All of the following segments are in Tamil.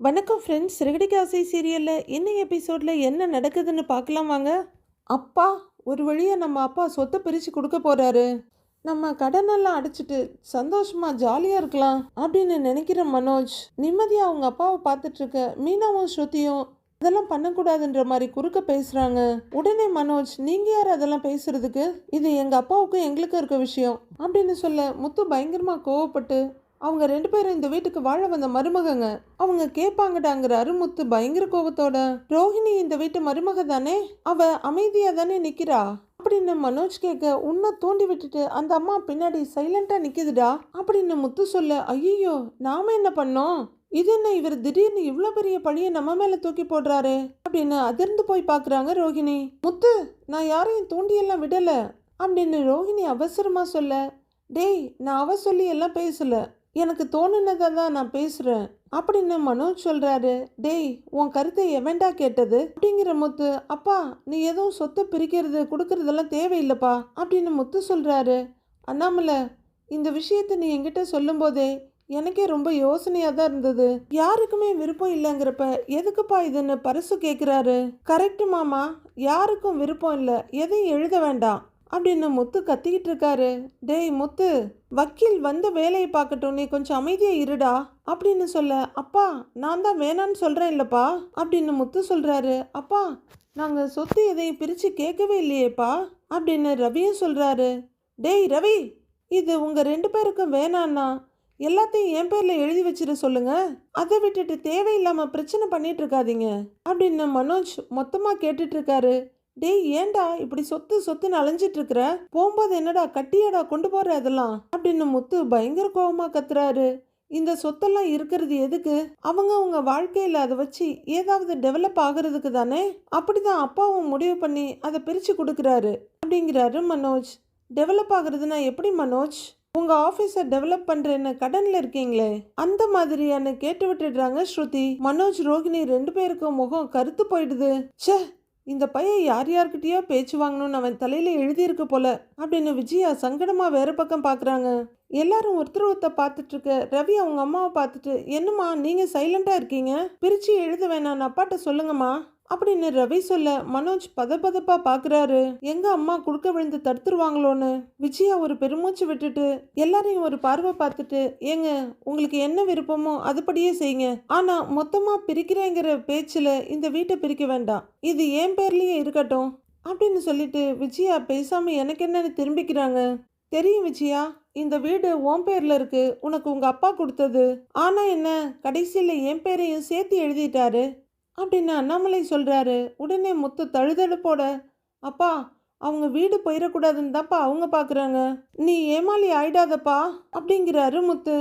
வணக்கம் ஃப்ரெண்ட்ஸ் சிறுகடிக்கு ஆசை சீரியலில் இன்னும் எபிசோடில் என்ன நடக்குதுன்னு பார்க்கலாம் வாங்க. அப்பா ஒரு வழியாக நம்ம அப்பா சொத்தை பிரித்து கொடுக்க போகிறாரு நம்ம கடனெல்லாம் அடைச்சிட்டு சந்தோஷமாக ஜாலியாக இருக்கலாம் அப்படின்னு நினைக்கிற மனோஜ் நிம்மதியாக அவங்க அப்பாவை பார்த்துட்ருக்க மீனாவும் ஸ்ருதியும் அதெல்லாம் பண்ணக்கூடாதுன்ற மாதிரி குறுக்க பேசுகிறாங்க உடனே மனோஜ் நீங்கள் யார் அதெல்லாம் பேசுறதுக்கு? இது எங்கள் அப்பாவுக்கும் எங்களுக்கும் இருக்க விஷயம் அப்படின்னு சொல்ல முத்து பயங்கரமாக கோவப்பட்டு அவங்க ரெண்டு பேரும் இந்த வீட்டுக்கு வாழ வந்த மருமகங்க. அவங்க கேட்பாங்கடாங்கிற அருமுத்து பயங்கர கோபத்தோட ரோஹிணி இந்த வீட்டு மருமக தானே? அவ அமைதியா தானே நிக்கிறா? அப்படின்னு மனோஜ் கேட்க உன்னை தூண்டி விட்டுட்டு அந்த அம்மா பின்னாடி சைலண்டா நிக்குதுடா? அப்படின்னு முத்து சொல்ல ஐயோ நாம என்ன பண்ணோம்? இது என்ன இவர் திடீர்னு இவ்வளோ பெரிய பழிய நம்ம மேலே தூக்கி போடுறாரு? அப்படின்னு அதிர்ந்து போய் பார்க்குறாங்க ரோஹிணி. முத்து நான் யாரையும் தூண்டியெல்லாம் விடலை. அப்படின்னு ரோஹிணி அவசரமாக சொல்ல டேய் நான் அவ சொல்லி எல்லாம் பேசலை. எனக்கு தோணுனதை தான் நான் பேசுகிறேன் அப்படின்னு மனோஜ் சொல்கிறாரு டேய் உன் கருத்தை எவன்டா கேட்டது? அப்படிங்கிற முத்து அப்பா நீ எதுவும் சொத்தை பிரிக்கிறது கொடுக்கறதெல்லாம் தேவையில்லைப்பா அப்படின்னு முத்து சொல்கிறாரு அண்ணாமலை இந்த விஷயத்தை நீ என்கிட்ட சொல்லும்போதே எனக்கே ரொம்ப யோசனையாக தான் இருந்தது. யாருக்குமே விருப்பம் இல்லைங்கிறப்ப எதுக்குப்பா இதுன்னு பரிசு கேட்குறாரு கரெக்டு மாமா யாருக்கும் விருப்பம் இல்லை. எதையும் எழுத வேண்டாம். அப்படின்னு முத்து கத்திக்கிட்டு இருக்காரு. டேய் முத்து வக்கீல் வந்த வேலையை பார்க்கட்டும் நீ கொஞ்சம் அமைதியாக இருடா அப்படின்னு சொல்ல அப்பா நான் தான் வேணான்னு சொல்கிறேன் இல்லைப்பா அப்படின்னு முத்து சொல்கிறாரு அப்பா நாங்கள் சொத்து எதையும் பிரித்து கேட்கவே இல்லையேப்பா அப்படின்னு ரவியும் சொல்கிறாரு டேய் ரவி இது உங்கள் ரெண்டு பேருக்கும் வேணான்னா எல்லாத்தையும் என் பேரில் எழுதி வச்சிட சொல்லுங்க. அதை விட்டுட்டு தேவையில்லாமல் பிரச்சனை பண்ணிட்டு இருக்காதீங்க அப்படின்னு மனோஜ் மொத்தமாக கேட்டுட்டு இருக்காரு. டேய் ஏன்டா இப்படி சொத்து சொத்துன்னு அலைஞ்சிட்டு இருக்கிற போகும்போது என்னடா கட்டியாடா கொண்டு போற அதெல்லாம் அப்படின்னு முத்து பயங்கர கோபமாக கத்துறாரு. இந்த சொத்தெல்லாம் இருக்கிறது எதுக்கு? அவங்க அவங்க வாழ்க்கையில அதை வச்சு ஏதாவது டெவலப் ஆகுறதுக்கு தானே? அப்படிதான் அப்பாவும் முடிவு பண்ணி அதை பிரிச்சு கொடுக்குறாரு. அப்படிங்கிறாரு மனோஜ். டெவலப் ஆகுறதுனா எப்படி மனோஜ்? உங்க ஆபீஸை டெவலப் பண்றேன்னு கடன்ல இருக்கீங்களே? அந்த மாதிரியான கேட்டு விட்டுடுறாங்க ஸ்ருதி. மனோஜ் ரோகிணி ரெண்டு பேருக்கும் முகம் கருத்து போயிடுது. ச்சே இந்த பையன் யார் யார்கிட்டயோ பேச்சு வாங்கணும்னு அவன் தலையில எழுதியிருக்கு போல அப்படின்னு விஜயா சங்கடமா வேறு பக்கம் பார்க்குறாங்க எல்லாரும் ஒருத்தர் ஒருத்தர் பார்த்துட்டு இருக்க ரவி அவங்க அம்மாவை பார்த்துட்டு என்னம்மா நீங்க சைலண்டா இருக்கீங்க? பிரிச்சு எழுத வேணாம் அப்பாட்ட சொல்லுங்கம்மா. அப்படின்னு ரவி சொல்ல மனோஜ் பதப்பதப்பா பாக்குறாரு. எங்க அம்மா குறுக்க விழுந்து தடுத்துருவாங்களோன்னு. விஜயா ஒரு பெருமூச்சு விட்டுட்டு எல்லாரையும் ஒரு பார்வை பார்த்துட்டு ஏங்க உங்களுக்கு என்ன விருப்பமோ அதுபடியே செய்யுங்க. ஆனா மொத்தமா பிரிக்கிறேங்கிற பேச்சுல இந்த வீட்டை பிரிக்க வேண்டாம். இது என் பேர்லயே இருக்கட்டும் அப்படின்னு சொல்லிட்டு விஜயா பேசாம எனக்கு என்னன்னு திரும்பிக்கிறாங்க. தெரியும் விஜயா இந்த வீடு உன் பேர்ல இருக்கு உனக்கு உங்க அப்பா கொடுத்தது. ஆனா என்ன கடைசியில என் பேரையும் சேர்த்து எழுதிட்டாரு. அப்படின்னு அண்ணாமலை சொல்கிறாரு உடனே முத்து தழுதழுப்போட அப்பா அவங்க வீடு போயிடக்கூடாதுன்னு தான்ப்பா அவங்க பார்க்குறாங்க நீ ஏமாளி ஆயிடாதப்பா அப்படிங்கிறாரு முத்து.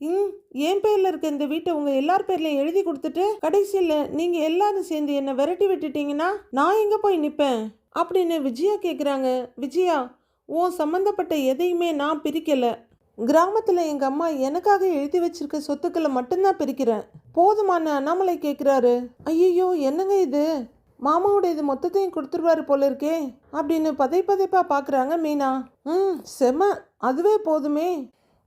ம் என் பேரில் இருக்க இந்த வீட்டை உங்கள் எல்லார் பேர்லையும் எழுதி கொடுத்துட்டு கடைசியில் நீங்கள் எல்லாரும் சேர்ந்து என்னை விரட்டி விட்டுட்டீங்கன்னா நான் எங்கே போய் நிற்பேன் அப்படின்னு விஜயா கேட்குறாங்க விஜயா உன் சம்மந்தப்பட்ட எதையுமே நான் பிரிக்கலை. கிராமத்தில் எங்கள் அம்மா எனக்காக எழுதி வச்சிருக்க சொத்துக்களை மட்டும்தான் பிரிக்கிறேன். போதுமான அண்ணாமலை கேட்குறாரு ஐயோ என்னங்க இது? மாமாவோட இது மொத்தத்தையும் கொடுத்துருவாரு போல இருக்கே அப்படின்னு பதை பதைப்பாக பார்க்குறாங்க மீனா. ம் செம அதுவே போதுமே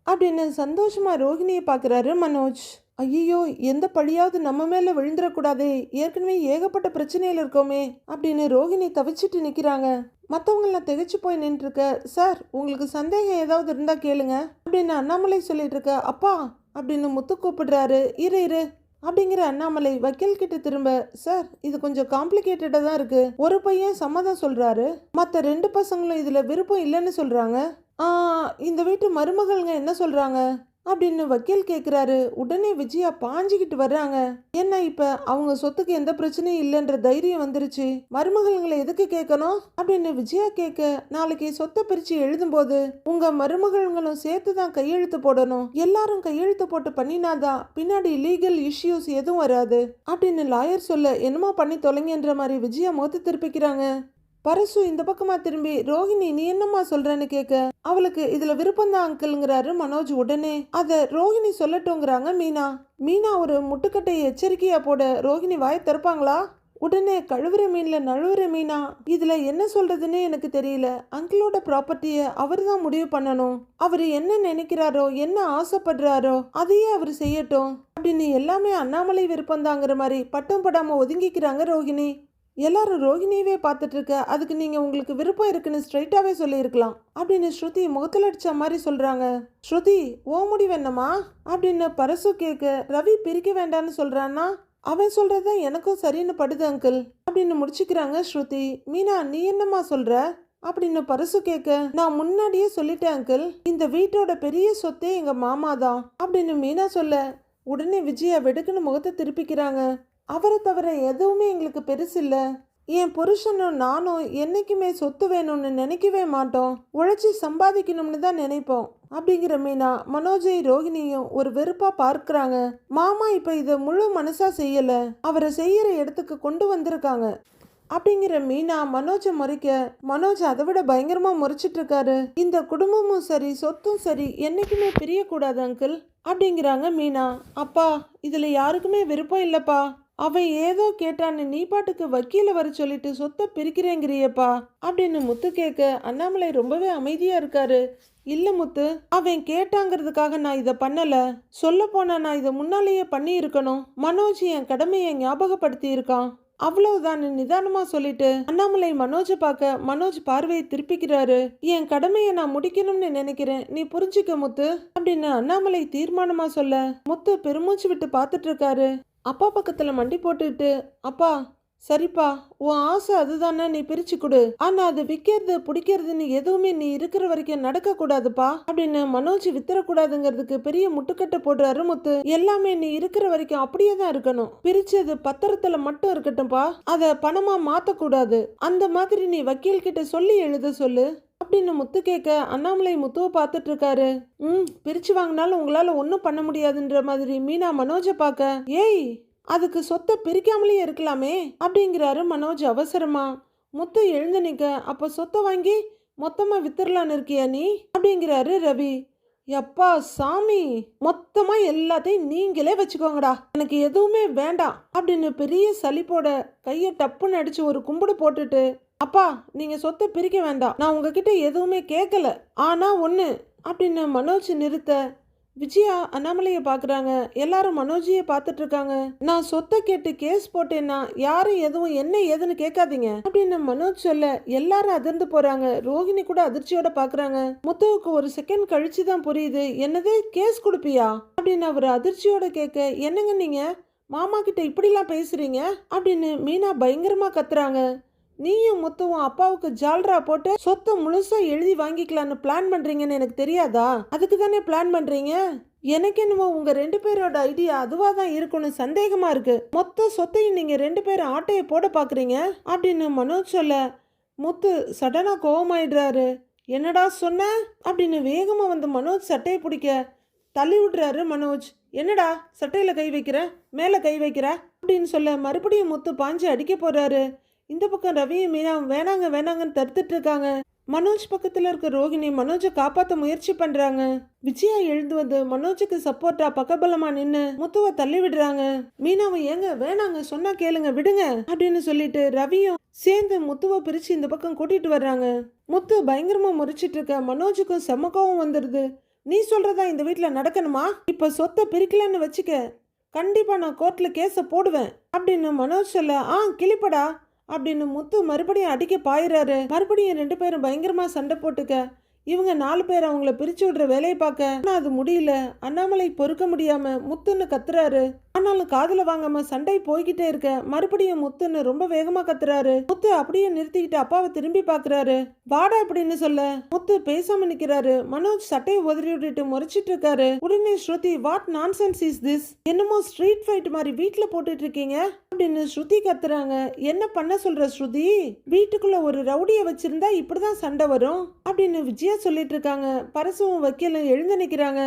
அப்படின்னு சந்தோஷமாக ரோகிணியை பார்க்குறாரு மனோஜ். ஐயோ எந்த பழியாவது நம்ம மேலே விழுந்துடக்கூடாதே ஏற்கனவே ஏகப்பட்ட பிரச்சனையில் இருக்கோமே அப்படின்னு ரோஹிணி தவிச்சிட்டு நிற்கிறாங்க மற்றவங்களாம் திகச்சு போய் நின்றுருக்க சார் உங்களுக்கு சந்தேகம் ஏதாவது இருந்தால் கேளுங்க அப்படின்னு அண்ணாமலை சொல்லிட்டு இருக்க அப்பா அப்படின்னு முத்து கூப்பிடுறாரு. இரு இரு அப்படிங்கிற அண்ணாமலை வக்கீல் கிட்ட திரும்ப சார் இது கொஞ்சம் காம்ப்ளிகேட்டடாக தான் இருக்கு. ஒரு பையன் சம்மதம் சொல்றாரு. மற்ற ரெண்டு பசங்களும் இதில் விருப்பம் இல்லைன்னு சொல்றாங்க. இந்த வீட்டு மருமகள்ங்க என்ன சொல்றாங்க? அப்படின்னு வக்கீல் கேட்குறாரு உடனே விஜயா பாஞ்சிக்கிட்டு வர்றாங்க. என்ன இப்ப? அவங்க சொத்துக்கு எந்த பிரச்சனையும் இல்லைன்ற தைரியம் வந்துருச்சு. மருமகள்களை எதுக்கு கேட்கணும் அப்படின்னு விஜயா கேட்க நாளைக்கு சொத்தை பிரிச்சு எழுதும்போது உங்க மருமகள்களும் சேர்த்து தான் கையெழுத்து போடணும். எல்லாரும் கையெழுத்து போட்டு பண்ணினாதான் பின்னாடி லீகல் இஷ்யூஸ் எதுவும் வராது. அப்படின்னு லாயர் சொல்ல என்னமோ பண்ணி தொலைங்கன்ற மாதிரி விஜயா மோத்து திருப்பிக்கிறாங்க. பரசு இந்த பக்கமா திரும்பி ரோஹிணி நீ என்னம்மா சொல்றேன்னு கேட்க? அவளுக்கு இதுல விருப்பந்தான் அங்கிள்ங்கிறாரு மனோஜ் உடனே. அத ரோஹிணி சொல்லட்டுங்கிறாங்க மீனா. மீனா ஒரு முட்டுக்கட்டை எச்சரிக்கையா போட ரோஹிணி வாய திறப்பாங்களா? உடனே கழுவுற மீன்ல நழுவுற மீனா. இதுல என்ன சொல்றதுன்னு எனக்கு தெரியல. அங்கிளோட ப்ராப்பர்ட்டிய அவர் தான் முடிவு பண்ணணும். அவர் என்ன நினைக்கிறாரோ என்ன ஆசைப்படுறாரோ அதையே அவர் செய்யட்டும். அப்படின்னு எல்லாமே அண்ணாமலை விருப்பம்தாங்கிற மாதிரி பட்டம் படாம ஒதுங்கிக்கிறாங்க ரோகிணி. எல்லாரும் ரோகிணியவே பார்த்துட்ருக்க அதுக்கு நீங்கள் உங்களுக்கு விருப்பம் இருக்குன்னு ஸ்ட்ரைட்டாகவே சொல்லியிருக்கலாம். அப்படின்னு ஸ்ருதி முகத்தில் அடித்த மாதிரி சொல்கிறாங்க ஸ்ருதி ஓ முடிவு என்னம்மா? அப்படின்னு பரசு கேட்க ரவி பிரிக்க வேண்டாம்னு சொல்கிறான்னா அவன் சொல்கிறது தான் எனக்கும் சரின்னு படுது அங்கிள் அப்படின்னு முடிச்சுக்கிறாங்க ஸ்ருதி. மீனா நீ என்னம்மா சொல்கிற அப்படின்னு பரசு கேட்க நான் முன்னாடியே சொல்லிட்டேன் அங்கிள் இந்த வீட்டோட பெரிய சொத்தே எங்கள் மாமா தான். அப்படின்னு மீனா சொல்ல உடனே விஜயா வெடுக்குன்னு முகத்தை திருப்பிக்கிறாங்க. அவரை தவிர எதுவுமே எங்களுக்கு பெருசு இல்லை. என் புருஷனும் நானும் என்னைக்குமே சொத்து வேணும்னு நினைக்கவே மாட்டோம். உழைச்சி சம்பாதிக்கணும்னு தான் நினைப்போம். அப்படிங்கிற மீனா மனோஜை ரோகிணியும் ஒரு வெறுப்பா பார்க்குறாங்க. மாமா இப்போ இதை முழு மனசா செய்யலை. அவரை செய்யற இடத்துக்கு கொண்டு வந்திருக்காங்க. அப்படிங்கிற மீனா மனோஜை முறைக்க மனோஜ் அதை விட பயங்கரமா முறைச்சிட்டு இருக்காரு. இந்த குடும்பமும் சரி சொத்தும் சரி என்னைக்குமே பிரியக்கூடாது அங்கிள். அப்படிங்கிறாங்க மீனா. அப்பா இதுல யாருக்குமே விருப்பம் இல்லப்பா. அவன் ஏதோ கேட்டான்னு நீ பாட்டுக்கு வக்கீல வர சொல்லிட்டு சொத்தை பிரிக்கிறேங்கிறியப்பா அப்படின்னு முத்து கேட்க அண்ணாமலை ரொம்பவே அமைதியா இருக்காரு. இல்ல முத்து அவன் கேட்டாங்கிறதுக்காக நான் இதை பண்ணல. சொல்ல போனா நான் இதை முன்னாலேயே பண்ணி இருக்கணும் மனோஜ் என் கடமையை ஞாபகப்படுத்தி இருக்கான் அவ்வளவுதான் நிதானமா சொல்லிட்டு அண்ணாமலை மனோஜை பார்க்க மனோஜ் பார்வையை திருப்பிக்கிறாரு. என் கடமையை நான் முடிக்கணும்னு நினைக்கிறேன். நீ புரிஞ்சுக்க முத்து அப்படின்னு அண்ணாமலை தீர்மானமா சொல்ல முத்து பெருமூச்சு விட்டு பார்த்துட்டு இருக்காரு. அப்பா பக்கத்தில் மண்டி போட்டுக்கிட்டு அப்பா சரிப்பா உன் ஆசை அதுதானே நீ பிரிச்சு கொடு. ஆனா அது விற்கிறது பிடிக்கிறதுன்னு எதுவுமே நீ இருக்கிற வரைக்கும் நடக்க கூடாதுப்பா அப்படின்னு மனோஜ் வித்தரக்கூடாதுங்கிறதுக்கு பெரிய முட்டுக்கட்டை போடுற அருமுத்து எல்லாமே நீ இருக்கிற வரைக்கும் அப்படியே தான் இருக்கணும். பிரிச்சது பத்திரத்துல மட்டும் இருக்கட்டும்பா. அதை பணமா மாத்த கூடாது அந்த மாதிரி நீ வக்கீல் கிட்ட சொல்லி எழுத சொல்லு. அப்படின்னு முத்து கேட்க அண்ணாமலை முத்துவை பார்த்துட்டு இருக்காரு ம் பிரிச்சு வாங்கினாலும் உங்களால ஒன்றும் பண்ண முடியாதுன்ற மாதிரி மீனா மனோஜை பார்க்க ஏய் அதுக்கு சொத்தை பிரிக்காமலே இருக்கலாமே அப்படிங்கிறாரு மனோஜ் அவசரமா. முத்து எழுந்து நிக்க அப்ப சொத்தை வாங்கி மொத்தமா வித்துடலான்னு இருக்கியா நீ? அப்படிங்கிறாரு ரவி. எப்பா சாமி மொத்தமா எல்லாத்தையும் நீங்களே வச்சுக்கோங்கடா. எனக்கு எதுவுமே வேண்டாம் அப்படின்னு பெரிய சலிப்போட கையை டப்புன்னு அடிச்சு ஒரு கும்பிடு போட்டுட்டு அப்பா நீங்க சொத்தை பிரிக்க வேண்டாம். நான் உங்ககிட்ட எதுவுமே கேட்கல ஆனா ஒன்று அப்படின்னு மனோஜ் நிறுத்த விஜயா அண்ணாமலையை பார்க்குறாங்க எல்லாரும் மனோஜியை பார்த்துட்டு இருக்காங்க. நான் சொத்தை கேட்டு கேஸ் போட்டேன்னா யாரும் எதுவும் என்ன ஏதுன்னு கேட்காதீங்க அப்படின்னு மனோஜ் சொல்ல எல்லாரும் அதிர்ந்து போறாங்க. ரோகிணி கூட அதிர்ச்சியோட பார்க்குறாங்க முத்துவுக்கு ஒரு செகண்ட் கழிச்சு தான் புரியுது. என்னது கேஸ் கொடுப்பியா அப்படின்னு அவர் அதிர்ச்சியோட கேட்க என்னங்க நீங்க மாமா கிட்ட இப்படிலாம் பேசுறீங்க அப்படின்னு மீனா பயங்கரமா கத்துறாங்க. நீயும் முத்துவும் அப்பாவுக்கு ஜால்ரா போட்டு சொத்தை முழுசா எழுதி வாங்கிக்கலான்னு பிளான் பண்றீங்கன்னு எனக்கு தெரியாதா? அதுக்கு தானே பிளான் பண்றீங்க? எனக்கு என்னவோ உங்க ரெண்டு பேரோட ஐடியா அதுவா தான் இருக்கும்னு சந்தேகமா இருக்கு. மொத்த சொத்தையும் நீங்க ரெண்டு பேரும் ஆட்டையை போட பாக்குறீங்க? அப்படின்னு மனோஜ் சொல்ல முத்து சடனா கோவமாயிடுறாரு. என்னடா சொன்ன? அப்படின்னு வேகமா வந்து மனோஜ் சட்டையை பிடிக்க தள்ளி விடுறாரு மனோஜ். என்னடா சட்டையில கை வைக்கிற? மேல கை வைக்கிற? அப்படின்னு சொல்ல மறுபடியும் முத்து பாஞ்சு அடிக்க போறாரு. இந்த பக்கம் ரவியும் மீனா வேணாங்க வேணாங்கன்னு தடுத்துட்டு இருக்காங்க. மனோஜ் பக்கத்தில் இருக்க ரோகிணி மனோஜை காப்பாற்ற முயற்சி பண்ணுறாங்க விஜயா எழுந்து வந்து மனோஜுக்கு சப்போர்ட்டா பக்கபலமா நின்று முத்துவை தள்ளி விடுறாங்க. மீனாவை ஏங்க வேணாங்க சொன்னா கேளுங்க விடுங்க அப்படின்னு சொல்லிட்டு ரவியும் சேர்ந்து முத்துவை பிரிச்சு இந்த பக்கம் கூட்டிட்டு வர்றாங்க. முத்து பயங்கரமா முறிச்சிட்டு இருக்க மனோஜுக்கும் செமக்கவும் வந்துடுது நீ சொல்றதா இந்த வீட்டில் நடக்கணுமா? இப்போ சொத்தை பிரிக்கலன்னு வச்சுக்க. கண்டிப்பாக நான் கோர்ட்டில் கேஸை போடுவேன் அப்படின்னு மனோஜ் சொல்ல ஆ கிளிப்படா. அப்படின்னு முத்து மறுபடியும் அடிக்க பாயிறாரு. மறுபடியும் ரெண்டு பேரும் பயங்கரமா சண்டை போட்டுக்க. இவங்க நாலு பேர் அவங்கள பிரிச்சு விடுற வேலையை பார்க்க. ஆனால் அது முடியல. அண்ணாமலை பொறுக்க முடியாம முத்துன்னு கத்துறாரு. ஆனாலும் காதில் வாங்காம சண்டை போய்கிட்டே இருக்க. மறுபடியும் முத்துன்னு ரொம்ப வேகமா கத்துறாரு. முத்து அப்படியே நிறுத்திக்கிட்டு அப்பாவை திரும்பி பாக்குறாரு. வாடா அப்படின்னு சொல்ல முத்து பேசாம நிக்கிறாரு. மனோஜ் சட்டையை உதறி விட்டுட்டு முறைச்சிட்டு இருக்காரு. உடனே Shruti what nonsense is this என்னமோ ஸ்ட்ரீட் ஃபைட் மாதிரி வீட்டுல போட்டுட்டு இருக்கீங்க அப்படின்னு ஸ்ருதி கத்துறாங்க. என்ன பண்ண சொல்ற ஸ்ருதி? வீட்டுக்குள்ள ஒரு ரவுடிய வச்சிருந்தா இப்படிதான் சண்டை வரும் அப்படின்னு விஜயா சொல்லிட்டு இருக்காங்க. பரசுவும் வக்கீலும் எழுந்து நிக்கிறாங்க.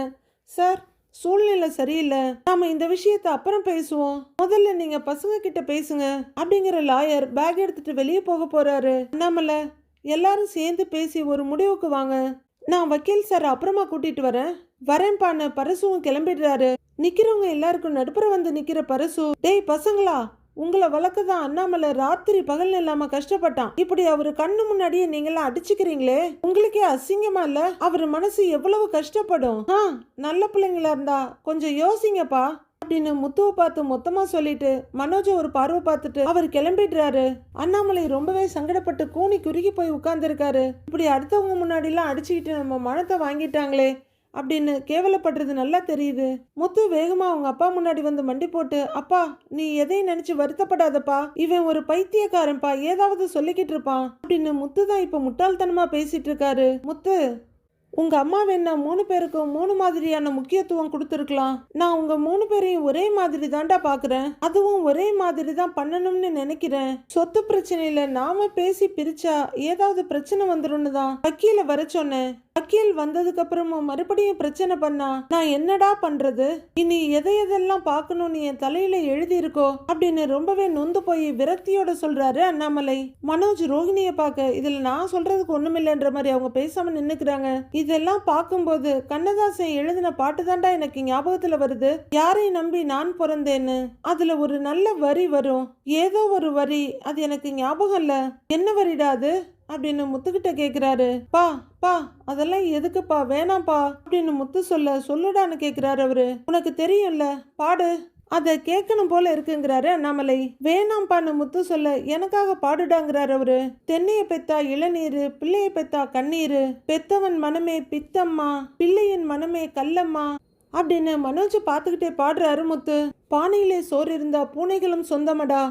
சார் சூழ்நிலை சரியில்லை. நாம இந்த விஷயத்த அப்புறம் பேசுவோம். முதல்ல நீங்க பசங்க கிட்ட பேசுங்க. அப்படிங்கிற லாயர் பேக் எடுத்துட்டு வெளியே போக போறாரு. அண்ணாமலை எல்லாரும் சேர்ந்து பேசி ஒரு முடிவுக்கு வாங்க. நான் வக்கீல் சார் அப்புறமா கூட்டிட்டு வரேன். வரேன்பான்னு பரசுவும் கிளம்பிடுறாரு. நிக்கிறவங்க எல்லாருக்கும் நடுப்புற வந்து நிக்கிற பரசு. டேய் பசங்களா? உங்களை வழக்கு தான் அண்ணாமலை ராத்திரி பகல் இல்லாம கஷ்டப்பட்டான். இப்படி அவரு கண்ணு முன்னாடியே நீங்களாம் அடிச்சுக்கிறீங்களே? உங்களுக்கே அசிங்கமா இல்ல? அவர் மனசு எவ்வளவு கஷ்டப்படும்? ஆ நல்ல பிள்ளைங்களா இருந்தா கொஞ்சம் யோசிங்கப்பா. அப்படின்னு முத்துவை பார்த்து மொத்தமா சொல்லிட்டு மனோஜை ஒரு பார்வை பார்த்துட்டு அவர் கிளம்பிடுறாரு. அண்ணாமலை ரொம்பவே சங்கடப்பட்டு கூனி குறுகி போய் உட்கார்ந்துருக்காரு. இப்படி அடுத்தவங்க முன்னாடிலாம் அடிச்சுக்கிட்டு நம்ம மனத்தை வாங்கிட்டாங்களே. அப்படின்னு கேவலப்படுறது நல்லா தெரியுது. முத்து வேகமா அவங்க அப்பா முன்னாடி வந்து மண்டி போட்டு அப்பா நீ எதையும் நினைச்சு வருத்தப்படாதப்பா. இவன் ஒரு பைத்தியக்காரன்பா ஏதாவது சொல்லிக்கிட்டு இருப்பான். அப்படின்னு முத்து தான் இப்ப முட்டாள்தனமா பேசிட்டு இருக்காரு. முத்து உங்க அம்மா வேணா மூணு பேருக்கும் மூணு மாதிரியான முக்கியத்துவம் கொடுத்துருக்கலாம்? நான் உங்க மூணு பேரையும் ஒரே மாதிரி தான்டா பாக்குறேன். அதுவும் ஒரே மாதிரி தான் பண்ணணும்னு நினைக்கிறேன். சொத்து பிரச்சனையில நாம பேசி பிரிச்சா ஏதாவது பிரச்சனை வந்துடும் தான் வக்கீல வர சொன்னேன். வக்கீல் வந்ததுக்கு அப்புறமும் மறுபடியும் பிரச்சனை பண்ணா நான் என்னடா பண்றது? இனி எதை எதெல்லாம் பார்க்கணும்னு என் தலையில எழுதி இருக்கோ அப்படின்னு ரொம்பவே நொந்து போய் விரக்தியோட சொல்றாரு அண்ணாமலை. மனோஜ் ரோஹிணிய பார்க்க இதுல நான் சொல்றதுக்கு ஒண்ணுமில்லைன்ற மாதிரி அவங்க பேசாம நின்னுக்கிறாங்க. இதெல்லாம் பார்க்கும்போது கண்ணதாசன் எழுதின பாட்டு தாண்டா எனக்கு ஞாபகத்துல வருது? யாரை நம்பி நான் பிறந்தேன்னு? அதுல ஒரு நல்ல வரி வரும். ஏதோ ஒரு வரி அது எனக்கு ஞாபகம் இல்ல. என்ன வரிடாது அப்படின்னு முத்துக்கிட்ட கேக்குறாரு. பா பா அதெல்லாம் எதுக்குப்பா? வேணாம்ப்பா. அப்படின்னு முத்து சொல்ல சொல்லுடான்னு கேக்குறாரு அவரு. உனக்கு தெரியும்ல? பாடு. அதை கேட்கணும் போல இருக்குங்கிறாரு அண்ணாமலை. வேணாம்பான்னு முத்து சொல்ல எனக்காக பாடுடாங்கிறார் அவரு. தென்னைய பெத்தா இளநீரு பிள்ளைய பெத்தா கண்ணீரு. பெத்தவன் மனமே பித்தம்மா பிள்ளையின் மனமே கல்லம்மா அப்படின்னு மனோஜ் பார்த்துக்கிட்டே பாடுறாரு முத்து. பானையிலே சோறு இருந்தா பூனைகளும் சொந்தமடா.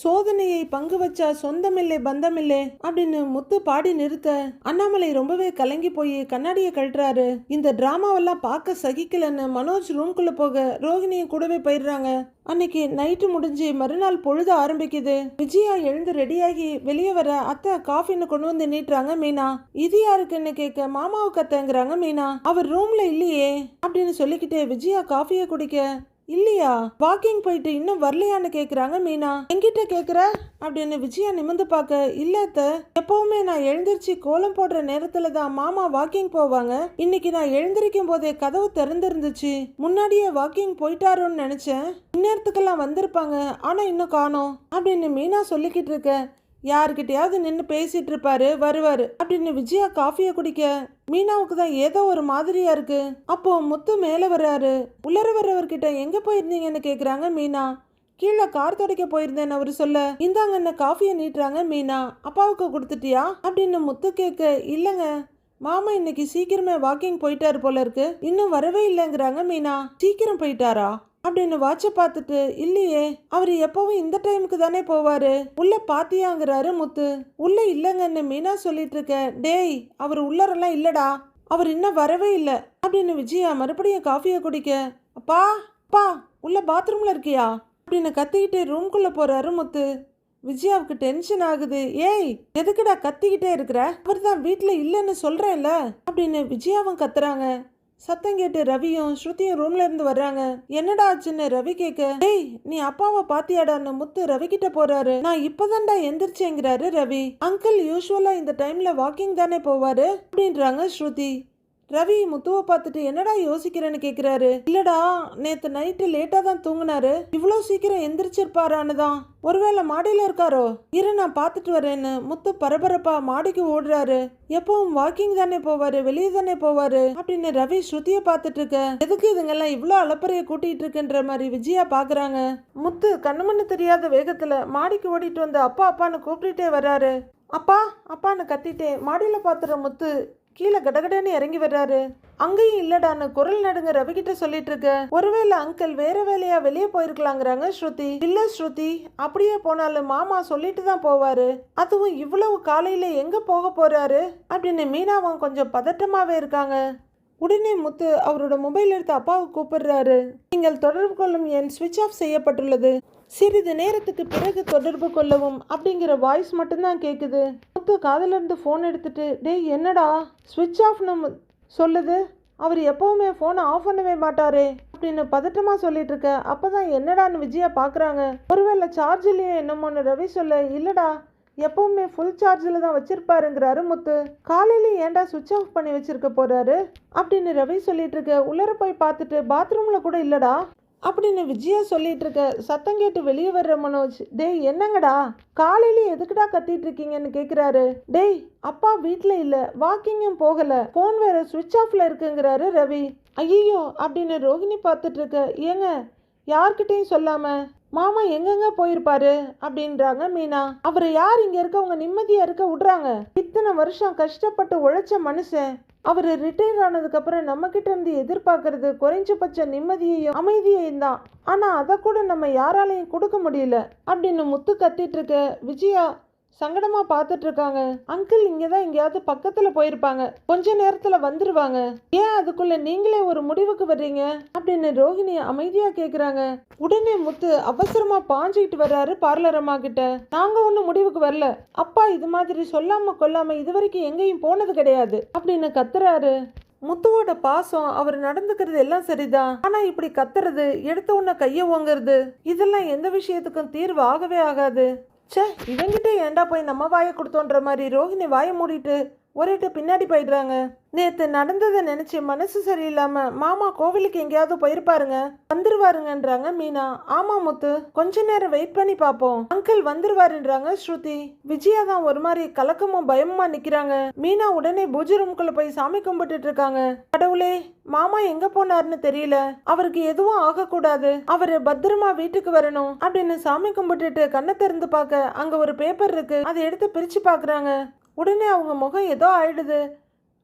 சோதனையை பங்கு வச்சா சொந்தமில்லை பந்தமில்லை அப்படின்னு முத்து பாடி நிறுத்த அண்ணாமலை ரொம்பவே கலங்கி போய் கண்ணாடியை கழட்டுறாரு. இந்த டிராமாவெல்லாம் பார்க்க சகிக்கலன்னு மனோஜ் ரூம்குள்ள போக ரோகிணியும் கூடவே போயிடுறாங்க. அன்னைக்கு நைட்டு முடிஞ்சு மறுநாள் பொழுது ஆரம்பிக்குது. விஜயா எழுந்து ரெடியாகி வெளியே வர அத்தை காஃபின்னு கொண்டு வந்து நீட்டுறாங்க மீனா. இது யாருக்குன்னு கேட்க மாமாவுக்கு அத்தைங்கிறாங்க மீனா. அவர் ரூம்ல இல்லையே அப்படின்னு சொல்லிக்கிட்டே விஜயா காஃபியை குடிக்க இல்லையா? வாக்கிங் போயிட்டு இன்னும் வரலையான்னு கேக்குறாங்க மீனா. என்கிட்ட கேக்குற? அப்படின்னு விஜயா நிமிந்து பார்க்க இல்ல எப்பவுமே நான் எழுந்திருச்சு கோலம் போடுற நேரத்துல தான் மாமா வாக்கிங் போவாங்க. இன்னைக்கு நான் எழுந்திருக்கும் போதே கதவு திறந்திருந்துச்சு. முன்னாடியே வாக்கிங் போயிட்டாரோன்னு நினைச்சேன். இந்நேரத்துக்கெல்லாம் வந்திருப்பாங்க ஆனா இன்னும் காணோம் அப்படின்னு மீனா சொல்லிக்கிட்டு இருக்க. யாருக்கிட்டயாவது நின்று பேசிட்டு இருப்பாரு வருவாரு. அப்படின்னு விஜயா காஃபியை குடிக்க மீனாவுக்கு தான் ஏதோ ஒரு மாதிரியா இருக்கு. அப்போ முத்து மேலே வர்றாரு. உள்ளர வர்றவர்கிட்ட எங்க போயிருந்தீங்கன்னு கேக்குறாங்க மீனா. கீழே கார் துடைக்க போயிருந்தேன் அவர் சொல்ல இந்தாங்கன்னு காஃபியை நீட்டுறாங்க மீனா. அப்பாவுக்கு கொடுத்துட்டியா? அப்படின்னு முத்து கேட்க இல்லைங்க. மாமா இன்னைக்கு சீக்கிரமே வாக்கிங் போயிட்டாரு போல இருக்கு. இன்னும் வரவே இல்லைங்கிறாங்க மீனா. சீக்கிரம் போயிட்டாரா? அப்படின்னு வாட்ச பார்த்துட்டு இல்லையே அவர் எப்பவும் இந்த டைமுக்கு தானே போவாரு? உள்ள பாத்தியாங்கிறாரு முத்து. உள்ள இல்லைங்கன்னு மீனா சொல்லிட்டு இருக்க டேய் அவர் உள்ளரெல்லாம் இல்லடா. அவர் இன்னும் வரவே இல்லை. அப்படின்னு விஜயா மறுபடியும் காஃபியை குடிக்க அப்பா அப்பா உள்ள பாத்ரூம்ல இருக்கியா? அப்படின்னு கத்திக்கிட்டே ரூம்குள்ள போறாரு முத்து. விஜயாவுக்கு டென்ஷன் ஆகுது ஏய் எதுக்குடா கத்திக்கிட்டே இருக்கிற? அவர் தான் வீட்டில் இல்லைன்னு சொல்றேன்ல. அப்படின்னு விஜயாவும் கத்துறாங்க. சத்தம் கேட்டு ரவியும் ஸ்ருதியும் ரூம்ல இருந்து வர்றாங்க. என்னடா ஆச்சுன்னு ரவி கேட்க டேய் நீ அப்பாவை பாத்தியாடான்னு முத்து ரவி கிட்ட போறாரு. நான் இப்பதான்டா எந்திரிச்சேங்கிறாரு ரவி. அங்கிள் யூஸ்வலா இந்த டைம்ல வாக்கிங் தானே போவாரு? அப்படின்றாங்க ஸ்ருதி. ரவி முத்துவை பார்த்துட்டு என்னடா யோசிக்கிறேன்னு கேக்குறாரு? இல்லடா நேத்து நைட்டு லேட்டா தான் தூங்கினாரு. இவ்வளோ சீக்கிரம் எந்திரிச்சிருப்பாரான்னு தான். ஒருவேளை மாடியில இருக்காரோ? இரு நான் பார்த்துட்டு வரேன்னு. முத்து பரபரப்பா மாடிக்கு ஓடுறாரு. எப்பவும் வாக்கிங் தானே போவாரு? வெளியே தானே போவாரு? அப்படின்னு ரவி ஸ்ருதிய பார்த்துட்டு இருக்க. எதுக்கு இதுங்கெல்லாம் இவ்வளோ அலப்பறைய கூட்டிட்டு இருக்குன்ற மாதிரி விஜயா பாக்குறாங்க? முத்து கண்ணுமண்ணு தெரியாத வேகத்துல மாடிக்கு ஓடிட்டு வந்து அப்பா அப்பான்னு கூப்பிட்டுட்டே வர்றாரு அப்பா அப்பான்னு கத்திட்டே மாடியில பாத்துற முத்து கீழே கடகடன்னு இறங்கி வர்றாரு. அங்கேயும் இல்லடான்னு குரல் நடுங்க ரவிகிட்ட சொல்லிட்டு இருக்க ஒருவேளை அங்கிள் வேற வேலையா வெளியே போயிருக்கலாங்கிறாங்க ஸ்ருதி. இல்ல ஸ்ருதி அப்படியே போனாலும் மாமா சொல்லிட்டு தான் போவாரு. அதுவும் இவ்வளவு காலையில எங்க போக போறாரு? அப்படின்னு மீனாவும் கொஞ்சம் பதட்டமாவே இருக்காங்க. உடனே முத்து அவரோட மொபைல் எடுத்து அப்பாவை கூப்பிடுறாரு. நீங்கள் தொடர்பு கொள்ளும் என் சுவிட்ச் ஆஃப் செய்யப்பட்டுள்ளது. சிறிது நேரத்துக்கு பிறகு தொடர்பு கொள்ளவும் அப்படிங்கிற வாய்ஸ் மட்டும்தான் கேட்குது முத்து காதலிருந்து ஃபோன் எடுத்துட்டு டேய் என்னடா? சுவிட்ச் ஆஃப்னு சொல்லுது. அவர் எப்போவுமே ஃபோனை ஆஃப் பண்ணவே மாட்டாரே அப்படின்னு பதட்டமாக சொல்லிட்டு இருக்க. அப்போ தான் என்னடான்னு விஜயா பார்க்குறாங்க ஒருவேளை சார்ஜ் இல்லையே என்னமோன்னு ரவி சொல்ல இல்லைடா எப்பவுமே ஃபுல் சார்ஜில் தான் வச்சிருப்பாருங்கிறாரு முத்து. காலையில ஏன்டா சுவிட்ச் ஆஃப் பண்ணி வச்சிருக்க போறாரு? அப்படின்னு ரவி சொல்லிட்டு இருக்க. உள்ளர போய் பார்த்துட்டு பாத்ரூம்ல கூட இல்லடா. அப்படின்னு விஜயா சொல்லிட்டு இருக்க சத்தம் கேட்டு வெளியே வர்ற மனோஜ் டேய் என்னங்கடா? காலையில எதுக்குடா கத்திட்டு இருக்கீங்கன்னு கேக்குறாரு. டேய் அப்பா வீட்டில் இல்ல வாக்கிங்கும் போகல போன் வேற சுவிட்ச் ஆஃப்ல இருக்குங்கிறாரு ரவி. ஐயோ அப்படின்னு ரோகிணி பார்த்துட்டு இருக்க ஏங்க யார்கிட்டையும் சொல்லாம மாமா எங்கெங்க போயிருப்பாரு? அப்படின்றாங்க மீனா. அவர் யார்? இங்க இருக்கவங்க நிம்மதியா இருக்க விடுறாங்க. இத்தனை வருஷம் கஷ்டப்பட்டு உழைச்ச மனுஷன் அவர் ரிட்டையர் ஆனதுக்கப்புறம் நம்மக்கிட்ட இருந்து எதிர்பார்க்கறது குறைஞ்சபட்ச நிம்மதியையும் அமைதியையும் தான் ஆனால் அதை கூட நம்ம யாராலையும் கொடுக்க முடியல அப்படின்னு முத்து கத்திட்டு இருக்க விஜயா சங்கடமா பார்த்துட்டு இருக்காங்க அங்கிள் இங்கே தான் எங்கேயாவது பக்கத்துல போயிருப்பாங்க. கொஞ்ச நேரத்துல வந்துருவாங்க. ஏன் அதுக்குள்ள நீங்களே ஒரு முடிவுக்கு வர்றீங்க? அப்படின்னு ரோஹிணி அமைதியா கேக்குறாங்க. உடனே முத்து அவசரமா பாஞ்சுக்கிட்டு வர்றாரு பார்லர் அம்மா கிட்ட. நாங்க ஒன்றும் முடிவுக்கு வரல. அப்பா இது மாதிரி சொல்லாம கொல்லாம இது வரைக்கும் எங்கேயும் போனது கிடையாது அப்படின்னு கத்துறாரு. முத்துவோட பாசம் அவர் நடந்துக்கிறது எல்லாம் சரிதான். ஆனா இப்படி கத்துறது எடுத்த உடனே கைய ஓங்குறது இதெல்லாம் எந்த விஷயத்துக்கும் தீர்வு ஆகவே ஆகாது. ச்சே இவங்கிட்ட ஏன்டா போய் நம்ம வாயை கொடுத்தோன்ற மாதிரி ரோஹிணி வாயை மூடிட்டு ஒரேட்டு பின்னாடி போயிடுறாங்க. நேற்று நடந்ததை நினச்சி மனசு சரியில்லாமல் மாமா கோவிலுக்கு எங்கேயாவது போயிருப்பாருங்க. வந்துருவாருங்கன்றாங்க மீனா. ஆமா முத்து கொஞ்ச நேரம் வெயிட் பண்ணி பார்ப்போம். அங்கிள் வந்துருவாருன்றாங்க ஸ்ருதி. விஜயா தான் ஒரு மாதிரி கலக்கமும் பயமுமா நிற்கிறாங்க மீனா உடனே பூஜை ரூம்குள்ள போய் சாமி கும்பிட்டுட்டு இருக்காங்க. கடவுளே மாமா எங்க போனாருன்னு தெரியல. அவருக்கு எதுவும் ஆகக்கூடாது. அவரு பத்திரமா வீட்டுக்கு வரணும் அப்படின்னு சாமி கும்பிட்டுட்டு கண்ணை திறந்து பார்க்க அங்க ஒரு பேப்பர் இருக்கு. அதை எடுத்து பிரிச்சு பாக்குறாங்க உடனே அவங்க முகம் ஏதோ ஆயிடுது.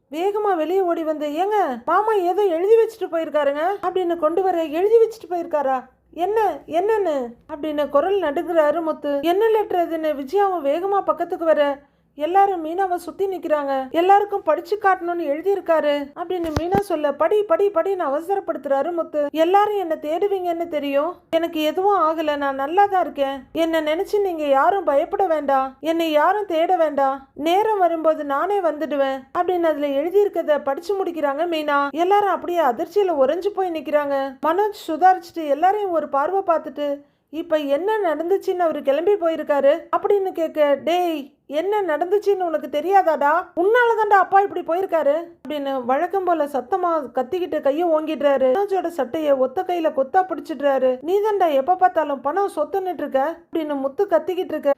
வேகமாக வெளியே ஓடி வந்து ஏங்க மாமா ஏதோ எழுதி வச்சுட்டு போயிருக்காருங்க. அப்படின்னு கொண்டு வர எழுதி வச்சுட்டு போயிருக்காரா? என்ன என்னன்னு? அப்படின்னு குரல் நடுங்குறாரு முத்து. என்ன லெட்டர் அதுன்னு விஜயாவும் வேகமாக பக்கத்துக்கு வர எல்லாரும் மீனாவை சுத்தி நிக்கிறாங்க. எல்லாருக்கும் படிச்சு காட்டணும்னு எழுதியிருக்காரு. அப்படின்னு மீனா சொல்ல படி படி படின்னு அவசரப்படுத்துறாரு முத்து. எல்லாரும் என்ன தேடுவீங்கன்னு தெரியும். எனக்கு எதுவும் ஆகல. நான் நல்லா தான் இருக்கேன். என்ன நினைச்சு நீங்க யாரும் பயப்பட வேண்டாம். என்னை யாரும் தேட வேண்டாம். நேரம் வரும்போது நானே வந்துடுவேன். அப்படின்னு அதுல எழுதியிருக்கத படிச்சு முடிக்கிறாங்க மீனா. எல்லாரும் அப்படியே அதிர்ச்சியில உறைஞ்சு போய் நிக்கிறாங்க. மனோஜ் சுதாரிச்சுட்டு எல்லாரையும் ஒரு பார்வை பார்த்துட்டு இப்போ என்ன நடந்துச்சுன்னு அவர் கிளம்பி போயிருக்காரு அப்படின்னு கேட்க டேய் என்ன நடந்துச்சுன்னு உனக்கு தெரியாதாடா? உன்னால தான்டா அப்பா இப்படி போயிருக்காரு? அப்படின்னு வழக்கம் போல சத்தமா கத்திக்கிட்டு கைய ஓங்கிடுறாரு. மனோஜோட சட்டையை ஒத்த கையில கொத்தா பிடிச்சிடுறாரு. நீ தான்டா எப்ப பார்த்தாலும் பணம் சொத்துன்னுட்டு இருக்க? அப்படின்னு முத்து கத்திக்கிட்டு இருக்க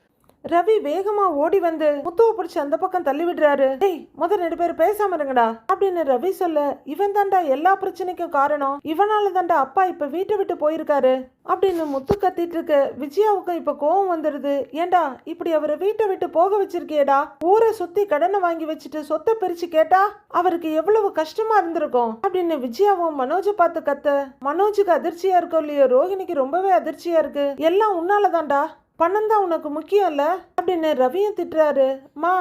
ரவி வேகமா ஓடி வந்து முத்துவை பிடிச்சி அந்த பக்கம் தள்ளி விடுறாரு. டேய் முத ரெண்டு பேரும் பேசாம இருங்கடா அப்படின்னு ரவி சொல்ல இவன் தாண்டா எல்லா பிரச்சனைக்கும் காரணம். இவனால தாண்டா அப்பா இப்ப வீட்டை விட்டு போயிருக்காரு அப்படின்னு முத்து கத்திட்டு இருக்க. விஜயாவுக்கும் இப்ப கோவம் வந்துடுது ஏண்டா இப்படி அவரை வீட்டை விட்டு போக வச்சிருக்கியேடா? ஊரை சுத்தி கடனை வாங்கி வச்சுட்டு சொத்தை பிரிச்சு கேட்டா அவருக்கு எவ்வளவு கஷ்டமா இருந்திருக்கும்? அப்படின்னு விஜயாவும் மனோஜை பார்த்து கத்த மனோஜுக்கு அதிர்ச்சியா இருக்கோ இல்லையோ ரோஹிணிக்கு ரொம்பவே அதிர்ச்சியா இருக்கு. எல்லாம் உன்னாலதான்டா. பணம் தான் உனக்கு முக்கியம் இல்லை அப்படின்னு ரவியும் திட்டுறாரு. மா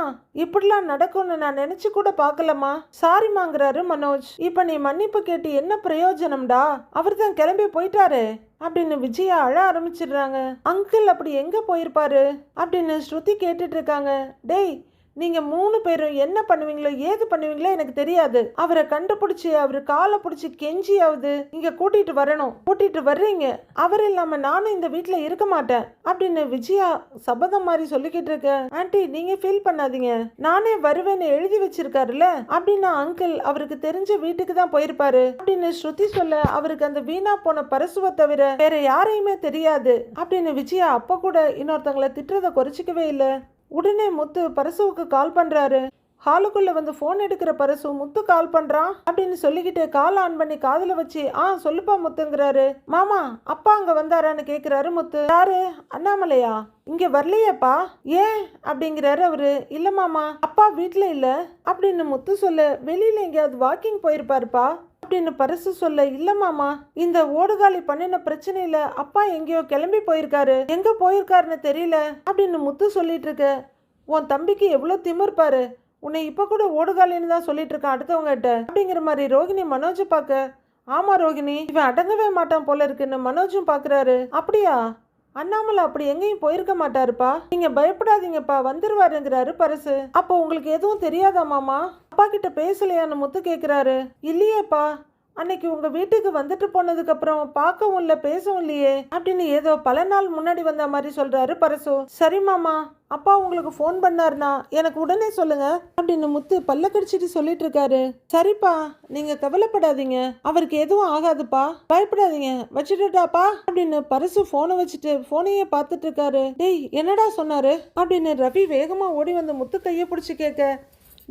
இப்படிலாம் நடக்கும்னு நான் நினைச்சு கூட பார்க்கலம்மா. சாரிமாங்கிறாரு மனோஜ். இப்போ நீ மன்னிப்பு கேட்டு என்ன பிரயோஜனம்டா? அவர் தான் கிளம்பி போயிட்டாரு. அப்படின்னு விஜயா அழ ஆரம்பிச்சிடுறாங்க. அங்கிள் அப்படி எங்க போயிருப்பாரு? அப்படின்னு ஸ்ருதி கேட்டுட்டு இருக்காங்க. டேய் நீங்க மூணு பேரும் என்ன பண்ணுவீங்களோ ஏது பண்ணுவீங்களோ எனக்கு தெரியாது. அவரை கண்டுபிடிச்சி அவர் காலை பிடிச்சி கெஞ்சியாவது இங்க கூட்டிட்டு வரணும். கூட்டிட்டு வர்றீங்க. அவர் இல்லாம நானும் இந்த வீட்டில் இருக்க மாட்டேன். அப்படின்னு விஜயா சபதம் மாதிரி சொல்லிக்கிட்டு இருக்க. ஆண்டி நீங்க ஃபீல் பண்ணாதீங்க. நானே வருவேன்னு எழுதி வச்சிருக்காருல்ல? அப்படின்னா அங்கிள் அவருக்கு தெரிஞ்ச வீட்டுக்கு தான் போயிருப்பாரு. அப்படின்னு ஸ்ருதி சொல்ல அவருக்கு அந்த வீணா போன பரசுவை தவிர வேற யாரையுமே தெரியாது. அப்படின்னு விஜயா அப்ப கூட இன்னொருத்தங்களை திட்டுறதை குறைச்சிக்கவே இல்லை. உடனே முத்து பரசுவுக்கு கால் பண்ணுறாரு ஹாலுக்குள்ளே வந்து ஃபோன் எடுக்கிற பரசு முத்து கால் பண்ணுறான் அப்படின்னு சொல்லிக்கிட்டு கால் ஆன் பண்ணி காதில் வச்சு ஆ சொல்லுப்பா முத்துங்கிறாரு. மாமா அப்பா அங்கே வந்தாரான்னு கேட்குறாரு முத்து. யாரு? அண்ணாமலையா? இங்கே வரலையேப்பா. ஏன்? அப்படிங்கிறாரு அவரு. இல்லை மாமா அப்பா வீட்டில் இல்லை. அப்படின்னு முத்து சொல்ல வெளியில் எங்கேயாவது வாக்கிங் போயிருப்பாருப்பா. அப்படின்னு பரிசு சொல்ல இல்ல மாமா இந்த ஓடுகாலி பண்ணின பிரச்சனையில அப்பா எங்கேயோ கிளம்பி போயிருக்காரு. எங்க போயிருக்காருன்னு தெரியல அப்படின்னு முத்து சொல்லிட்டு இருக்க உன் தம்பிக்கு எவ்வளோ திமிர் பாரு. உன்னை இப்போ கூட ஓடுகாலின்னு தான் சொல்லிட்டு இருக்கான் அடுத்தவங்ககிட்ட அப்படிங்கிற மாதிரி ரோகிணி மனோஜை பார்க்க ஆமா ரோகிணி இவன் அடங்கவே மாட்டான் போல இருக்குன்னு மனோஜும் பாக்குறாரு. அப்படியா? அண்ணாமலை அப்படி எங்கேயும் போயிருக்க மாட்டாருப்பா. நீங்க பயப்படாதீங்கப்பா வந்துருவாருங்கிறாரு பரிசு. அப்போ உங்களுக்கு எதுவும் தெரியாதா மாமா? அப்பா கிட்ட பேசலையான்னு முத்து கேக்குறாரு. இல்லையேப்பா. அன்னைக்கு உங்கள் வீட்டுக்கு வந்துட்டு போனதுக்கப்புறம் பார்க்கவும் இல்லை பேசவும் இல்லையே. அப்படின்னு ஏதோ பல நாள் முன்னாடி வந்த மாதிரி சொல்கிறாரு பரசு. சரி மாமா அப்பா உங்களுக்கு ஃபோன் பண்ணார்னா எனக்கு உடனே சொல்லுங்க அப்படின்னு முத்து பல்ல கடிச்சிட்டு சொல்லிட்டு இருக்காரு. சரிப்பா நீங்க கவலைப்படாதீங்க. அவருக்கு எதுவும் ஆகாதுப்பா. பயப்படாதீங்க. வச்சுட்டுட்டாப்பா அப்படின்னு பரசு போனை வச்சுட்டு போனையே பார்த்துட்டு இருக்காரு. டேய் என்னடா சொன்னாரு? அப்படின்னு ரவி வேகமா ஓடி வந்து முத்து கையை பிடிச்சி கேட்க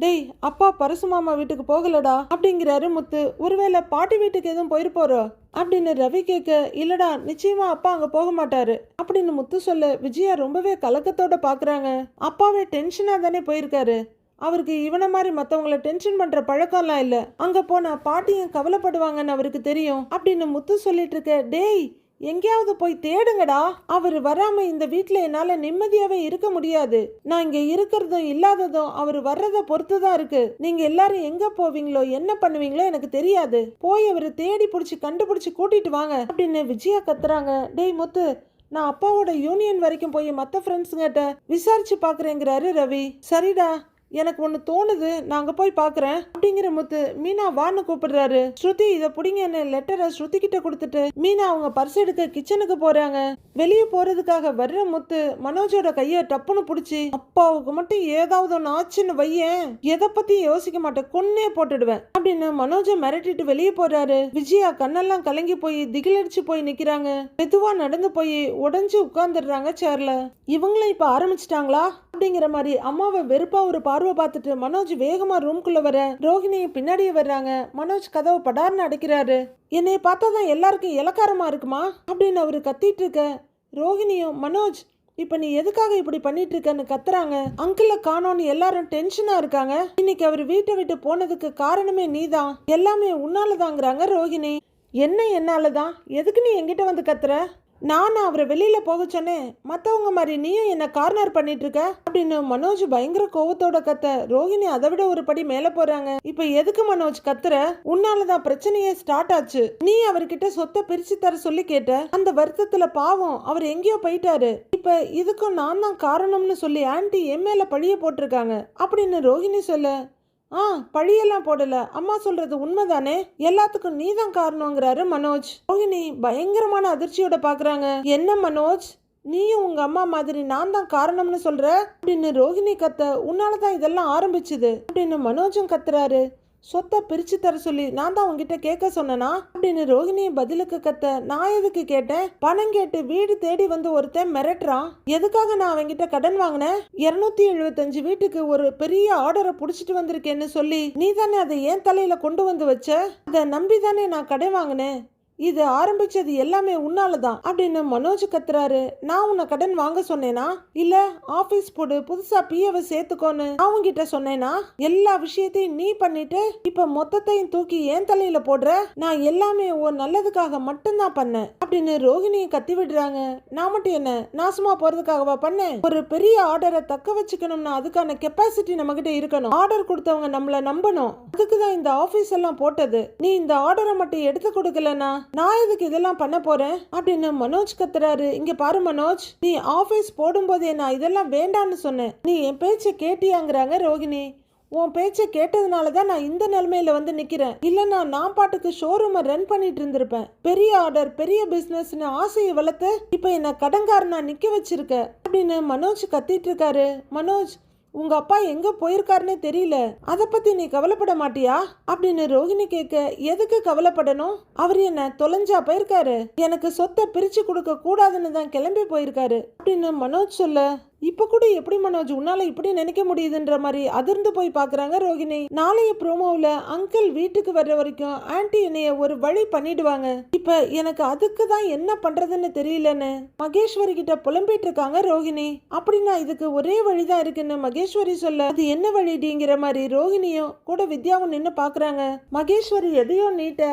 டேய் அப்பா பரசு மாமா வீட்டுக்கு போகலடா. அப்படிங்கிறாரு முத்து. ஒருவேளை பாட்டி வீட்டுக்கு எதுவும் போயிருப்போரோ அப்படின்னு ரவி கேட்க இல்லடா நிச்சயமா அப்பா அங்க போக மாட்டாரு. அப்படின்னு முத்து சொல்ல விஜயா ரொம்பவே கலக்கத்தோட பாக்குறாங்க. அப்பாவே டென்ஷனா தானே போயிருக்காரு. அவருக்கு இவனை மாதிரி மற்றவங்கள டென்ஷன் பண்ற பழக்கம்லாம் இல்லை. அங்க போனா பாட்டியும் கவலைப்படுவாங்கன்னு அவருக்கு தெரியும். அப்படின்னு முத்து சொல்லிட்டு இருக்க டேய் எங்கேயாவது போய் தேடுங்கடா. அவர் வராம இந்த வீட்ல என்னால நிம்மதியாவே இருக்க முடியாது. நான் இங்க இருக்கிறதும் இல்லாததும் அவர் வர்றதை பொறுத்து தான் இருக்கு. நீங்க எல்லாரும் எங்க போவீங்களோ என்ன பண்ணுவீங்களோ எனக்கு தெரியாது. போய் அவரை தேடி பிடிச்சி கண்டுபிடிச்சி கூட்டிட்டு வாங்க அப்படின்னு விஜயா கத்துறாங்க. டேய் முத்து நான் அப்பாவோட யூனியன் வரைக்கும் போய் மற்ற ஃப்ரெண்ட்ஸுங்கிட்ட விசாரிச்சு பார்க்குறேங்கிறாரு ரவி. சரிடா. எனக்கு ஒன்று தோணுது நான் அங்கே போய் பார்க்குறேன் அப்படிங்கிற முத்து மீனா வான்னு கூப்பிடுறாரு. ஸ்ருதி இதை பிடிங்கன்னு லெட்டரை ஸ்ருதி கிட்ட கொடுத்துட்டு மீனா அவங்க பர்ஸ் எடுக்க கிச்சனுக்கு போறாங்க. வெளியே போறதுக்காக வர்ற முத்து மனோஜோட கையை டப்புன்னு பிடிச்சி அப்பாவுக்கு மட்டும் ஏதாவது ஒன்று ஆச்சுன்னு வையேன். எதை பத்தி யோசிக்க மாட்டேன் கொன்னே போட்டுடுவேன். அப்படின்னு மனோஜை மிரட்டிட்டு வெளியே போறாரு. விஜயா கண்ணெல்லாம் கலங்கி போய் திகிலடிச்சு போய் நிக்கிறாங்க. மெதுவா நடந்து போய் உடஞ்சு உட்கார்ந்துடுறாங்க சேர்ல இவங்களும் இப்ப ஆரம்பிச்சிட்டாங்களா? அப்படிங்கிற மாதிரி அம்மாவை வெறுப்பா ஒரு பா பார்வை பார்த்துட்டு மனோஜ் வேகமா ரூம்குள்ள வர ரோஹிணி பின்னாடியே வர்றாங்க. மனோஜ் கதவை படார்னு அடைக்கிறாரு. என்னை பார்த்தா தான் எல்லாருக்கும் இலக்காரமா இருக்குமா? அப்படின்னு அவரு கத்திட்டு இருக்க. ரோஹிணியும் மனோஜ் இப்ப நீ எதுக்காக இப்படி பண்ணிட்டு இருக்கன்னு கத்துறாங்க. அங்கிள காணோன்னு எல்லாரும் டென்ஷனா இருக்காங்க. இன்னைக்கு அவர் வீட்டை விட்டு போனதுக்கு காரணமே நீதான். எல்லாமே உன்னாலதாங்கிறாங்க ரோஹிணி. என்ன என்னாலதான்? எதுக்கு நீ என்கிட்ட வந்து கத்துற? நான் அவரை வெளியில் போக சொன்னேன். மற்றவங்க மாதிரி நீயும் என்னை கார்னர் பண்ணிட்டு இருக்க அப்படின்னு மனோஜ் பயங்கர கோவத்தோட கத்த ரோஹிணி அதை விட ஒரு படி மேலே போறாங்க. இப்போ எதுக்கு மனோஜ் கத்துற? உன்னாலதான் பிரச்சனையே ஸ்டார்ட் ஆச்சு. நீ அவர்கிட்ட சொத்தை பிரிச்சு தர சொல்லி கேட்ட. அந்த வருத்தத்துல பாவம் அவர் எங்கேயோ போயிட்டாரு. இப்போ இதுக்கும் நான் தான் காரணம்னு சொல்லி ஆண்டி என் மேல பழிய போட்டிருக்காங்க. அப்படின்னு ரோஹிணி சொல்ல ஆ பழியெல்லாம் போடல. அம்மா சொல்றது உண்மைதானே? எல்லாத்துக்கும் நீதான் காரணங்கிறாரு மனோஜ். ரோஹிணி பயங்கரமான அதிர்ச்சியோட பாக்குறாங்க. என்ன மனோஜ்? நீயும் உங்க அம்மா மாதிரி நான் தான் காரணம்னு சொல்ற? அப்படின்னு ரோஹிணி கத்த உன்னாலதான் இதெல்லாம் ஆரம்பிச்சுது. அப்படின்னு மனோஜும் கத்துறாரு. சொத்தை பிரித்து தர சொல்லி நான் தான் உங்ககிட்ட கேட்க சொன்னனா? அப்படின்னு ரோஹிணி பதிலுக்கு கத்த நான் எதுக்கு கேட்டேன்? பணம் கேட்டு வீடு தேடி வந்து ஒருத்தன் மிரட்டுறான். எதுக்காக நான் அவன்கிட்ட கடன் வாங்கினேன்? இருநூத்தி எழுபத்தஞ்சு வீட்டுக்கு ஒரு பெரிய ஆர்டரை புடிச்சிட்டு வந்திருக்கேன்னு சொல்லி நீ தானே அதை ஏன் தலையில கொண்டு வந்து வச்ச? அதை நம்பி தானே நான் கடன் வாங்கினேன். இது ஆரம்பிச்சது எல்லாமே உன்னால தான் அப்படின்னு மனோஜ் கத்துறாரு. நான் உன்னை கடன் வாங்க சொன்னேனா? இல்ல ஆபீஸ் போடு புதுசா பிஏவை சேர்த்துக்கோன்னு நான் உன்கிட்ட சொன்னேனா? எல்லா விஷயத்தையும் நீ பண்ணிட்டு இப்ப மொத்தத்தையும் தூக்கி ஏன் தலையில போடுற? நான் எல்லாமே உன் நல்லதுக்காக மட்டும்தான் பண்ணேன் அப்படின்னு ரோஹிணியை கத்தி விடுறாங்க. நான் மட்டும் என்ன நாசமா போறதுக்காகவா பண்ணேன்? ஒரு பெரிய ஆர்டரை தக்க வச்சுக்கணும்னா அதுக்கான கெப்பாசிட்டி நம்ம கிட்ட இருக்கணும். ஆர்டர் கொடுத்தவங்க நம்மள நம்பணும். அதுக்கு தான் இந்த ஆபீஸ் எல்லாம் போட்டது. நீ இந்த ஆர்டரை மட்டும் எடுத்து கொடுக்கலனா? நான் எதுக்கு இதெல்லாம் பண்ண போறேன்? அப்படின்னு மனோஜ் கத்துறாரு. இங்க பாரு மனோஜ் நீ ஆபீஸ் போடும்போதே நான் இதெல்லாம் வேண்டான்னு சொன்னேன். நீ என் பேச்சை கேட்டியாங்கிறாங்க ரோகிணி. உன் பேச்சை கேட்டதுனால தான் நான் இந்த நிலைமையில வந்து நிக்கிறேன். இல்லைன்னா நான் பாட்டுக்கு ஷோரூமை ரன் பண்ணிட்டு இருந்திருப்பேன். பெரிய ஆர்டர் பெரிய பிசினஸ்னு ஆசையை வளர்த்து இப்போ என்ன கடங்காரனா நிக்க வச்சிருக்க அப்படின்னு மனோஜ் கத்திட்டு இருக்காரு. மனோஜ் உங்க அப்பா எங்க போயிருக்காருனே தெரியல. அத பத்தி நீ கவலைப்பட மாட்டியா? அப்படின்னு ரோஹிணி கேட்க எதுக்கு கவலைப்படணும்? அவர் என்ன தொலைஞ்சா போயிருக்காரு? எனக்கு சொத்தை பிரிச்சு கொடுக்க கூடாதுன்னு தான் கிளம்பி போயிருக்காரு. அப்படின்னு மனோஜ் சொல்ல இப்போ கூட எப்படி மனோஜ்? உன்னால இப்படி நினைக்க முடியுதுன்ற மாதிரி அதிர்ந்து போய் பார்க்குறாங்க ரோகிணி. நாளைய ப்ரோமோவில் அங்கிள் வீட்டுக்கு வர்ற வரைக்கும் ஆன்ட்டி என்னைய ஒரு வழி பண்ணிடுவாங்க. இப்போ எனக்கு அதுக்கு தான் என்ன பண்ணுறதுன்னு தெரியலன்னு மகேஸ்வரி கிட்ட புலம்பிட்டு இருக்காங்க ரோகிணி. அப்படின்னா இதுக்கு ஒரே வழி தான் இருக்குன்னு மகேஸ்வரி சொல்ல அது என்ன வழிடிங்கிற மாதிரி ரோகிணியும் கூட வித்யாவும் நின்று பார்க்குறாங்க மகேஸ்வரி எதையோ நீட்ட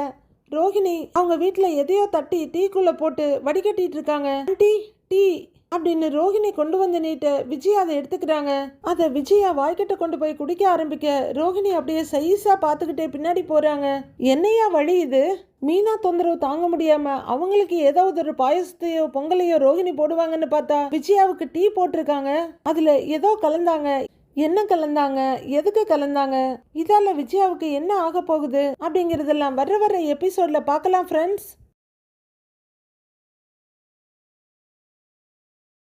ரோகிணி அவங்க வீட்டில் எதையோ தட்டி டீக்குள்ளே போட்டு வடிகட்டிட்டு இருக்காங்க. ஆன்டி டீ அப்படின்னு ரோகிணி கொண்டு வந்து நீட்ட விஜயா அதை எடுத்துக்கிறாங்க. அதை விஜயா வாய்க்கிட்ட கொண்டு போய் குடிக்க ஆரம்பிக்க ரோகிணி அப்படியே சைஸா பார்த்துக்கிட்டே பின்னாடி போறாங்க. என்னையா வழி இது? மீனா தொந்தரவு தாங்க முடியாம அவங்களுக்கு ஏதாவது ஒரு பாயசத்தையோ பொங்கலையோ ரோகிணி போடுவாங்கன்னு பார்த்தா விஜயாவுக்கு டீ போட்டிருக்காங்க. அதுல ஏதோ கலந்தாங்க. என்ன கலந்தாங்க? எதுக்கு கலந்தாங்க? இதால விஜயாவுக்கு என்ன ஆக போகுது? அப்படிங்கறதெல்லாம் வர வர எபிசோட்ல பார்க்கலாம் ஃப்ரெண்ட்ஸ்